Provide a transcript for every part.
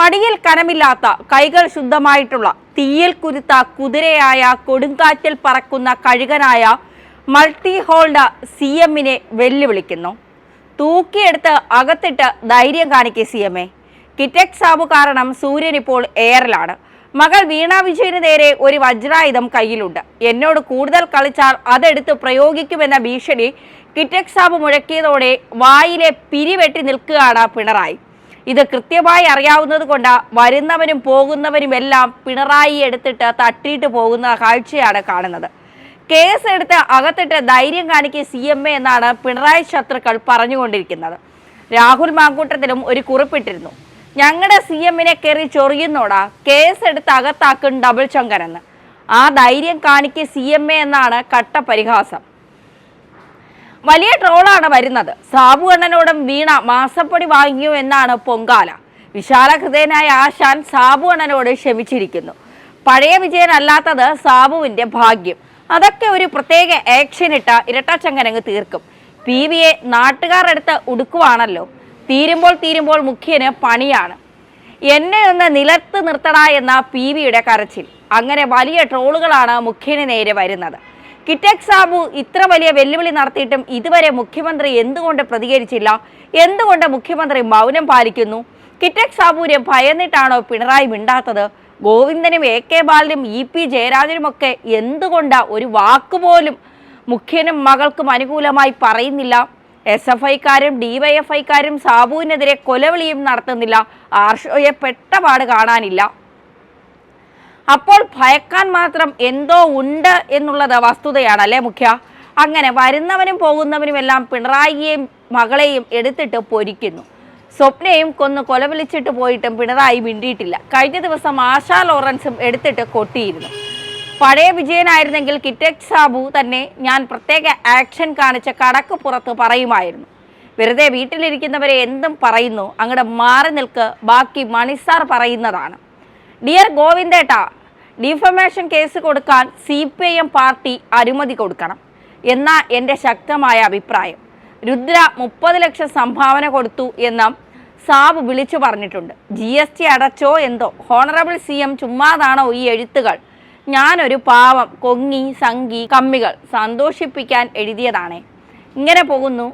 മടിയിൽ കനമില്ലാത്ത കൈകൾ ശുദ്ധമായിട്ടുള്ള തീയിൽ കുരുത്ത കുതിരയായ കൊടുങ്കാറ്റിൽ പറക്കുന്ന കഴുകനായ മൾട്ടി ഹോൾഡ് സി എമ്മിനെ വെല്ലുവിളിക്കുന്നു. തൂക്കിയെടുത്ത് അകത്തിട്ട് ധൈര്യം കാണിക്കേ C M A. Kitex Sabu കാരണം സൂര്യൻ ഇപ്പോൾ എയറിലാണ്. മകൾ വീണ വിജയന് നേരെ ഒരു വജ്രായുധം കയ്യിലുണ്ട്. എന്നോട് കൂടുതൽ കളിച്ചാൽ അതെടുത്ത് പ്രയോഗിക്കുമെന്ന ഭീഷണി കിറ്റക് സാബു മുഴക്കിയതോടെ വായിലെ പിരിവെട്ടി നിൽക്കുകയാണ് പിണറായി. ഇത് കൃത്യമായി അറിയാവുന്നത് കൊണ്ട് വരുന്നവരും പോകുന്നവരും എല്ലാം പിണറായി എടുത്തിട്ട് തട്ടിയിട്ട് പോകുന്ന കാഴ്ചയാണ് കാണുന്നത്. കേസ് എടുത്ത് അകത്തിട്ട് ധൈര്യം കാണിക്കുക സി എം എ എന്നാണ് പിണറായി ശത്രുക്കൾ പറഞ്ഞുകൊണ്ടിരിക്കുന്നത്. രാഹുൽ മാങ്കൂട്ടത്തിലും ഒരു കുറിപ്പിട്ടിരുന്നു. ഞങ്ങളുടെ സി എമ്മിനെ കയറി ചൊറിയുന്നോടാ കേസ് എടുത്ത് അകത്താക്കും ഡബിൾ ചങ്കനെന്ന്. ആ ധൈര്യം കാണിക്കുക സി എം എ എന്നാണ് കട്ട പരിഹാസം. വലിയ ട്രോളാണ് വരുന്നത്. സാബു അണ്ണനോടും വീണ മാസപ്പടി വാങ്ങിയോ എന്നാണ് പൊങ്കാല. വിശാല ഹൃദയനായ ആശാൻ സാബു അണ്ണനോട് ക്ഷമിച്ചിരിക്കുന്നു. പഴയ വിജയനല്ലാത്തത് സാബുവിന്റെ ഭാഗ്യം. അതൊക്കെ ഒരു പ്രത്യേക ആക്ഷൻ ഇട്ട ഇരട്ടച്ചങ്കനങ്ങ് തീർക്കും. പി വിയെ നാട്ടുകാരടുത്ത് ഉടുക്കുവാണല്ലോ. തീരുമ്പോൾ തീരുമ്പോൾ മുഖ്യന് പണിയാണ്. എന്നെ ഒന്ന് നിലത്ത് നിർത്തണ എന്ന പി വിയുടെ കരച്ചിൽ. അങ്ങനെ വലിയ ട്രോളുകളാണ് മുഖ്യന് നേരെ വരുന്നത്. കിറ്റക് സാബു ഇത്ര വലിയ വെല്ലുവിളി നടത്തിയിട്ടും ഇതുവരെ മുഖ്യമന്ത്രി എന്തുകൊണ്ട് പ്രതികരിച്ചില്ല? എന്തുകൊണ്ട് മുഖ്യമന്ത്രി മൗനം പാലിക്കുന്നു? കിറ്റക് സാബുവിനെ ഭയന്നിട്ടാണോ പിണറായി മിണ്ടാത്തത്? ഗോവിന്ദനും എ കെ ബാലനും ഇ പി ജയരാജനുമൊക്കെ എന്തുകൊണ്ട് ഒരു വാക്കുപോലും മുഖ്യനും മകൾക്കും അനുകൂലമായി പറയുന്നില്ല? എസ് എഫ് ഐക്കാരും ഡിവൈഎഫ്ഐക്കാരും സാബുവിനെതിരെ കൊലവിളിയും നടത്തുന്നില്ല. ആർഷോയെ പെട്ടപാട് കാണാനില്ല. അപ്പോൾ ഭയക്കാൻ മാത്രം എന്തോ ഉണ്ട് എന്നുള്ളത് വസ്തുതയാണ് അല്ലേ മുഖ്യ? അങ്ങനെ വരുന്നവനും പോകുന്നവനും എല്ലാം പിണറായിയെയും മകളെയും എടുത്തിട്ട് പൊരിക്കുന്നു. സ്വപ്നയും കൊന്ന് കൊലവിളിച്ചിട്ട് പോയിട്ടും പിണറായി മിണ്ടിയിട്ടില്ല. കഴിഞ്ഞ ദിവസം ആശാ ലോറൻസും എടുത്തിട്ട് കൊട്ടിയിരുന്നു. പഴയ വിജയനായിരുന്നെങ്കിൽ കിറ്റക് സാബു തന്നെ ഞാൻ പ്രത്യേക ആക്ഷൻ കാണിച്ച കടക്ക് പുറത്ത് പറയുമായിരുന്നു. വെറുതെ വീട്ടിലിരിക്കുന്നവരെ എന്തും പറയുന്നു അങ്ങോട്ട് മാറി നിൽക്ക് ബാക്കി മണിസാർ പറയുന്നതാണ്. ഡിയർ ഗോവിന്ദേട്ട ഡിഫമേഷൻ കേസ് കൊടുക്കാൻ C P I M party അനുമതി കൊടുക്കണം എന്ന എന്റെ ശക്തമായ അഭിപ്രായം. രുദ്ര മുപ്പത് ലക്ഷം സംഭാവന കൊടുത്തു എന്ന സാബ് വിളിച്ചു പറഞ്ഞിട്ടുണ്ട്. ജി എസ് ടി അടച്ചോ എന്തോ? ഹോണറബിൾ സി എം ചുമ്മാതാണോ ഈ എഴുത്തുകൾ? ഞാനൊരു പാവം കൊങ്ങി സംഗി കമ്മികൾ സന്തോഷിപ്പിക്കാൻ എഴുതിയതാണ്. ഇങ്ങനെ പോകുന്നു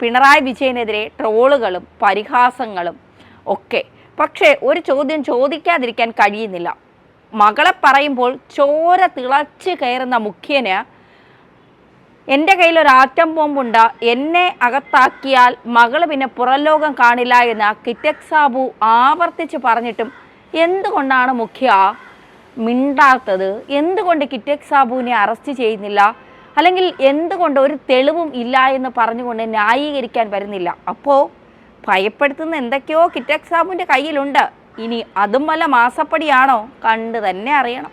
പിണറായി വിജയനെതിരെ ട്രോളുകളും പരിഹാസങ്ങളും ഒക്കെ. പക്ഷേ ഒരു ചോദ്യം ചോദിക്കാതിരിക്കാൻ കഴിയുന്നില്ല. മകളെ പറയുമ്പോൾ ചോര തിളച്ച് കയറുന്ന മുഖ്യന് എന്റെ കയ്യിൽ ഒരു ആറ്റം ബോംബുണ്ട്. എന്നെ അകത്താക്കിയാൽ മകൾ പിന്നെ പുറലോകം കാണില്ല എന്ന് കിറ്റക് സാബു ആവർത്തിച്ച് പറഞ്ഞിട്ടും എന്തുകൊണ്ടാണ് മുഖ്യ മിണ്ടാത്തത്? എന്തുകൊണ്ട് കിറ്റക് സാബുവിനെ അറസ്റ്റ് ചെയ്യുന്നില്ല? അല്ലെങ്കിൽ എന്തുകൊണ്ട് ഒരു തെളിവും ഇല്ല എന്ന് പറഞ്ഞുകൊണ്ട് ന്യായീകരിക്കാൻ വരുന്നില്ല? അപ്പോൾ ഭയപ്പെടുത്തുന്ന എന്തൊക്കെയോ കിറ്റക് സാബുവിന്റെ കയ്യിലുണ്ട്. ഇനി അതും വല്ല മാസപ്പടിയാണോ? കണ്ട് തന്നെ അറിയണം.